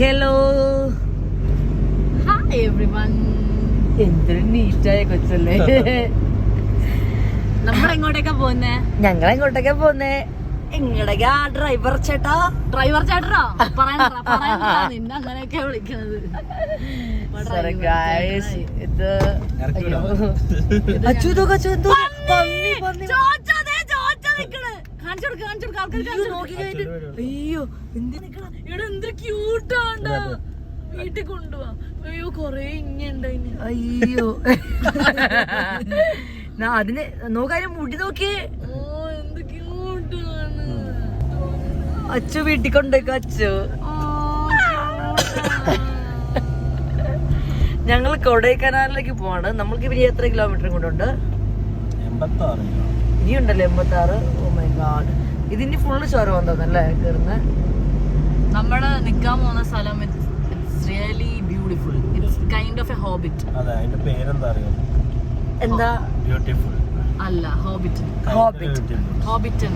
Hello hi everyone എന്തൊരു നീറ്റായ കൊച്ചല്ലേ? നമ്മൾ എങ്ങോട്ടേക്കാ പോകുന്നേ ഞങ്ങൾ എങ്ങോട്ടേക്കാ പോന്നേ എങ്ങടക്കാ ഡ്രൈവർ ചേട്ടാ? ഡ്രൈവർ ചേട്ടനോ? പറയണ്ട പറയണ്ട. നിന്നെ അങ്ങനെയൊക്കെ വിളിക്കുന്നത്. ഇത് അച്ചു എന്തോ? പന്നി പന്നി ചോദിച്ചതേ ദേ നിക്കണേ നിക്കണ്. കാണിച്ചു കൊടുക്ക്, കാണിച്ചു കൊടുക്ക്, ആൾക്കാർക്ക് നോക്കി. കഴിഞ്ഞിട്ട്. അയ്യോ എന്ത് നിക്കണ. എന്തൊരു. വീട്ടിൽ കൊണ്ടുപോവാ അയ്യോ കൊറേ അയ്യോ. അതിന് നോക്കാനും മുടി നോക്കിയേ. ഓ എന്ത് ക്യൂട്ടാണ്. അച്ചു വീട്ടിൽ കൊണ്ടേക്ക അച്ചു. ഞങ്ങൾ കൊടൈക്കനാലിലേക്ക് പോവാണ്. നമ്മൾക്ക് ഇവർ എത്ര കിലോമീറ്റർ കൊണ്ടുണ്ട്. ഇനിയുണ്ടല്ലോ എൺപത്തി ആറ് ഗാഡ് ഇതിന്റെ ഫുള്ള് ചോരം തോന്നല്ലേ കയറുന്ന നമ്മൾ നിക്കാൻ പോകുന്ന സ്ഥലം really beautiful it's kind of a hobbit അതെ അതിന്റെ പേരെന്താ അറിയോ? എന്താ? ബ്യൂട്ടിഫുൾ അല്ല ഹോബിറ്റ് ഹോബിറ്റ് ഹോബിറ്റൻ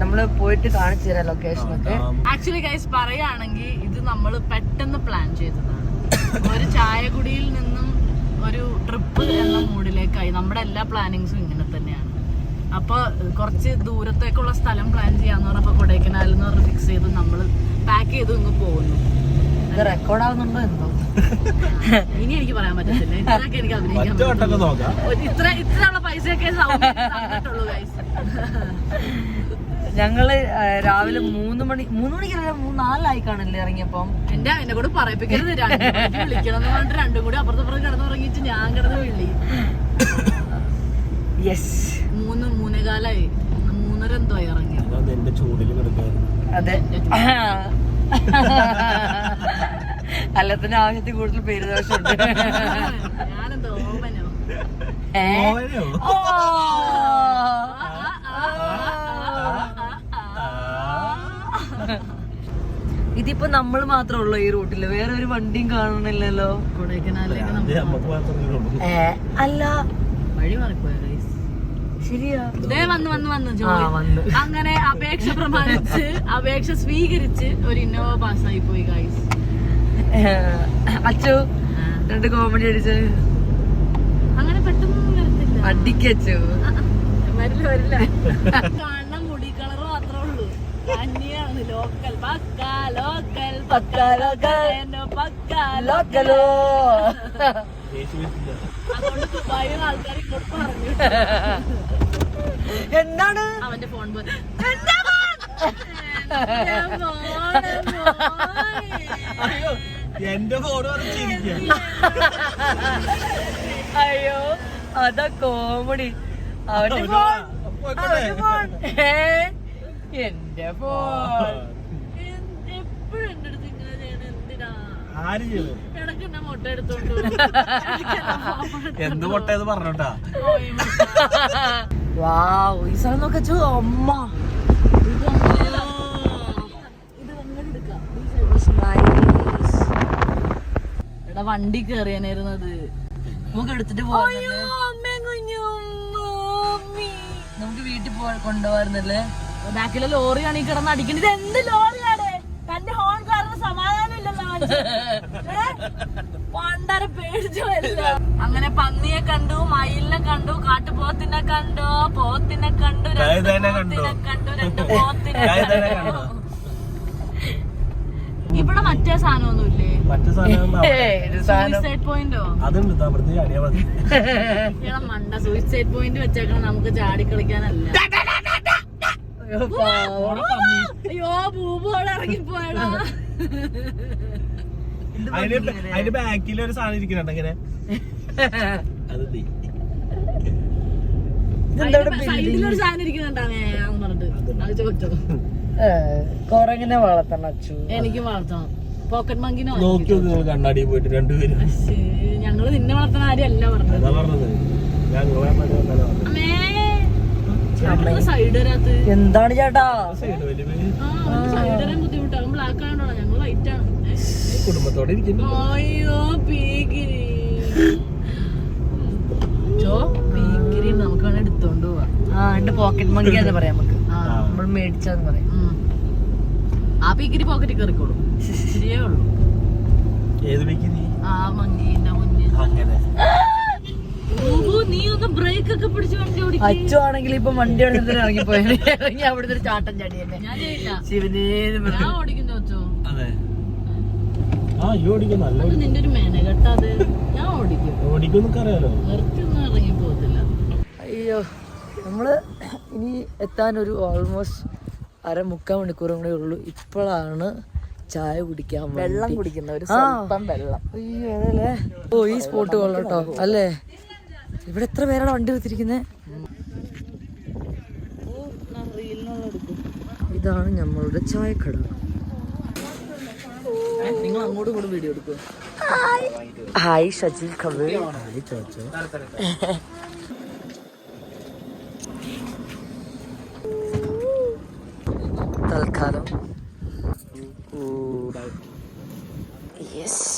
നമ്മൾ നമ്മൾ പോയിട്ട് കാണിച്ചു തരാം ലൊക്കേഷൻ ഒക്കെ. ആക്ച്വലി ഗൈസ് പറയുകയാണെങ്കിൽ ഇത് നമ്മൾ പെട്ടെന്ന് പ്ലാൻ ചെയ്തതാണ്. ഒരു ചായകുടിയിൽ നിന്നും ഒരു ട്രിപ്പ് എന്ന മൂഡിലേക്കായി നമ്മുടെ എല്ലാ പ്ലാനിങ്സും ഇങ്ങനെ തന്നെയാണ് അപ്പൊ കുറച്ച് ദൂരത്തേക്കുള്ള സ്ഥലം പ്ലാൻ ചെയ്യാന്ന് പറഞ്ഞപ്പോ കൊടൈക്കനാൽ എന്ന് പറഞ്ഞ് ഫിക്സ് ചെയ്ത് നമ്മൾ പാക്ക് ചെയ്ത് ഇങ്ങ് പോകുന്നു. ഇത് റെക്കോർഡ് ആവുന്നുണ്ടോ എന്തോ? ഇനി എനിക്ക് പറയാൻ പറ്റത്തില്ല. ഇത്രയൊക്കെ എനിക്ക് അഭിനയിക്കാൻ മറ്റു വട്ടൊക്കെ നോക്കാം? ഒരു ഇത്ര ഇത്രയുള്ള പൈസയൊക്കെ ഗൈസ് ഞങ്ങൾ രാവിലെ മൂന്ന് മണി മൂന്ന് മണിക്കല്ല മൂന്ന് നാലായി കാണില്ലേ ഇറങ്ങിയപ്പം? എന്റെ എന്നെ കൂടെ പറയിപ്പിക്കരുത്. രണ്ടും കൂടി വിളിക്കണം എന്ന് പറഞ്ഞിട്ട് രണ്ടും കൂടി അപ്പുറത്തപ്പുറത്ത് കിടന്നുറങ്ങിച്ച് ഞാൻ കിടന്ന് വിളി. യെസ് മൂന്ന് മൂന്നേകാലായി. മൂന്നര എന്തോ ഇറങ്ങി നിന്റെ ചൂടിൽ അതെ. അല്ലത്തിന്റെ ആവശ്യത്തിൽ കൂടുതൽ പേര് ദോഷമുണ്ട് ഞാനെന്തോ ഓമനോ? ഓ. ഇതിപ്പോ നമ്മൾ മാത്രമേ ഉള്ളൂ ഈ റൂട്ടിൽ. വേറെ ഒരു വണ്ടിയും കാണണില്ലല്ലോ കൊടൈക്കനാലിലേക്ക് അല്ല വഴി മാറിപ്പോയ ഗൈസ് ശരിയാ. ദേ വന്ന് വന്ന് വന്ന് ആ ജോലി വന്നു. അങ്ങനെ അപേക്ഷ പ്രമാണിച്ച് അപേക്ഷ സ്വീകരിച്ച് ഒരു ഇന്നോവ ആയി പോയി ഗൈസ് അച്ചു രണ്ട് കോമഡി അടിച്ച്. അങ്ങനെ പെട്ടെന്ന് വരത്തില്ല. അടിക്കച്ചു വരില്ല വരില്ല. കാണുന്ന മുടി കളർ മാത്രമേ ഉള്ളൂ. കന്നിയാണ് local pakka local pakka local. Pakka ലോക്കലോ. എന്താണ്? അവന്റെ ഫോൺ എന്റെ ഫോൺ! അയ്യോ എന്റെ ഫോൺ ചിരിക്കുക അയ്യോ അതാ കോമഡി അവന്റെ ഫോൺ. അവന്റെ ഫോൺ ഏ, എന്റെ ഫോൺ പാമ്പ് എടുത്തോണ്ട് എന്ത് പൊട്ടേത് പറഞ്ഞോട്ടാ. വാവ് ഈ സ്ഥലം നോക്കച്ചു അമ്മ. എടാ വണ്ടി കേറിയാനായിരുന്നത് നമുക്ക് എടുത്തിട്ട് പോവാ നമുക്ക് വീട്ടിൽ പോ കൊണ്ടുപോകാറുന്നല്ലേ ബാക്കിലെ ലോറിയാണ് ഈ കിടന്ന് അടിക്കുന്നത് ഇത് എന്ത് ലോറിയാണ് പണ്ടര പേടിച്ചല്ല അങ്ങനെ പന്നിയെ കണ്ടു മയിലിനെ കണ്ടു കാട്ടുപോത്തിനെ കണ്ടു പോത്തിനെ കണ്ടു രണ്ട്. പോത്തിനെ കണ്ടു രണ്ട് പോത്തിനെ കണ്ടു. ഇവിടെ മറ്റേ സാധനമൊന്നുമില്ലേ? സൂയിസൈഡ് പോയിന്റോ മണ്ട സൂയിസൈഡ് പോയിന്റ് വെച്ചേക്കണം നമുക്ക് ചാടി കളിക്കാനല്ല. അയ്യോ, പൂപോളിറങ്ങി ഭൂപോടെ ഇറങ്ങിപ്പോയടാ. അതിന്റെ? അതിന്റെ ബാക്കിൽ ഒരു സാധനം ഇരിക്കുന്നുണ്ട് അങ്ങനെ അത് നീ കൊരങ്ങനെ വളർത്തണം അച്ചു. എനിക്ക് വളർത്തണം. പോക്കറ്റ് മങ്കിനോ നോക്കി നിങ്ങൾ കണ്ണാടി പോയിട്ട് രണ്ടുപേരും. ഞങ്ങൾ നിന്നെ വളർത്തണ ആരെയല്ല പറഞ്ഞത്. എന്താണ് ചേട്ടാ? സൈഡ് വലിയ പേര് ആ സൈഡ് വരാൻ ബുദ്ധിമുട്ടാകും ബ്ലാക്ക് ആണോ ഞങ്ങൾ വൈറ്റ് ആണ് ഏ? ഈ കുടുംബത്തോടെ ഇരിക്കുന്നു അയ്യോ പീക്കിരി ജോ പീക്കിരി നമുക്ക് വേണേ എടുത്തോണ്ട് പോവാ. ആ എന്റെ പോക്കറ്റ് മങ്കി എന്ന് പറയാം നമുക്ക്. ആ നമ്മൾ മേടിച്ചാന്ന് പറയാം. ഉം. ആ പീക്കിരി പോക്കറ്റിൽ ഉള്ളൂ. ആ മുന്നിൽ. അങ്ങനെ. നീ ഒന്ന് ബ്രേക്ക് ഒക്കെ പിടിച്ച് വണ്ടി ഓടിക്കും. അച്ചു ആണെങ്കിൽ ഇപ്പൊ വണ്ടി എടുത്തിട്ട് ഇറങ്ങിപ്പോയി ഇറങ്ങി അവിടുന്ന് ഒരു ചാട്ടം ചാടി തന്നെ ശിവനേന്ന് പറഞ്ഞു. ഞാൻ ഓടിക്കും ചോദിച്ചോ അതെ. ആ ഈ ഓടിക്കും നല്ല നിന്റെ ഒരു മെനകെട്ട അത്. ഞാൻ ഓടിക്കും. ഓടിക്കും എന്നൊക്കെ അറിയാലോ. വെറുതെ ഇറങ്ങി പോകത്തില്ല. അയ്യോ നമ്മൾ ഇനി എത്താൻ ഒരു ഓൾമോസ്റ്റ് അര മുക്കാൽ മണിക്കൂർ കൂടെ ഉള്ളൂ. ഇപ്പോഴാണ് ചായ കുടിക്കാൻ വെള്ളം കുടിക്കുന്ന ഒരു സ്വല്പം വെള്ളം. അയ്യോ അതല്ലേ? ഓ ഈ സ്പോട്ട് കൊള്ളട്ടോ കേട്ടോ. അല്ലേ? ഇവിടെ എത്ര പേരാണ് വണ്ടി എടുത്തിരിക്കുന്നത് ഇതാണ് നമ്മളുടെ ചായക്കട. നിങ്ങൾ അങ്ങോട്ടും കൂടെ വീഡിയോ എടുക്കുക ഹായ് ഷജിൽ കബീർ തൽക്കാലം. യെസ്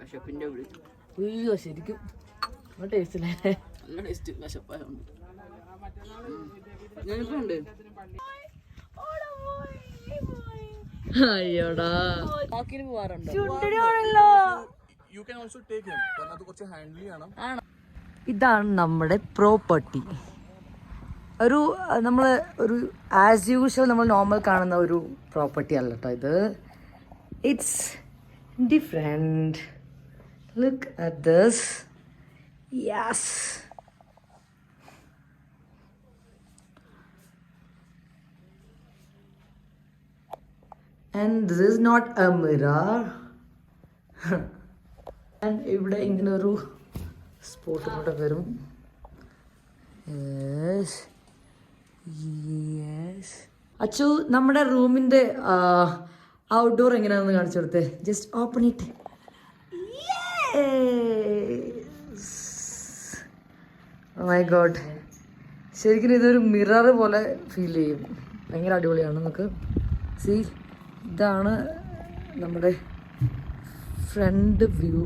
വിശപ്പിന്റെ വിളി അയ്യോ ശരിക്കും. ടേസ്റ്റില്ലേ നല്ല ടേസ്റ്റ് വിശപ്പായുണ്ട്. അയ്യോടാ. പോവാറുണ്ടോ? You can also take him കാരണം അത് കുറച്ച് ഹാൻഡിൽ ചെയ്യണം. ഇതാണ് നമ്മുടെ പ്രോപ്പർട്ടി ഒരു നമ്മൾ ഒരു ആസ് യൂഷ്വൽ നമ്മൾ നോർമൽ കാണുന്ന ഒരു പ്രോപ്പർട്ടി അല്ല കേട്ടോ ഇത്. It's different look at this yes and this is not a mirror and ഇവിടെ ഇങ്ങനെ ഒരു സ്പോട്ട് കൂടെ വരും. അച്ചു നമ്മുടെ റൂമിന്റെ ഔട്ട്ഡോർ എങ്ങനെയാണെന്ന് കാണിച്ചു കൊടുത്തേ. Just open it my god ശരിക്കും ഇതൊരു മിറർ പോലെ ഫീൽ ചെയ്യും. ഭയങ്കര അടിപൊളിയാണ് നമുക്ക്. സി ഇതാണ് നമ്മുടെ ഫ്രണ്ട് വ്യൂ.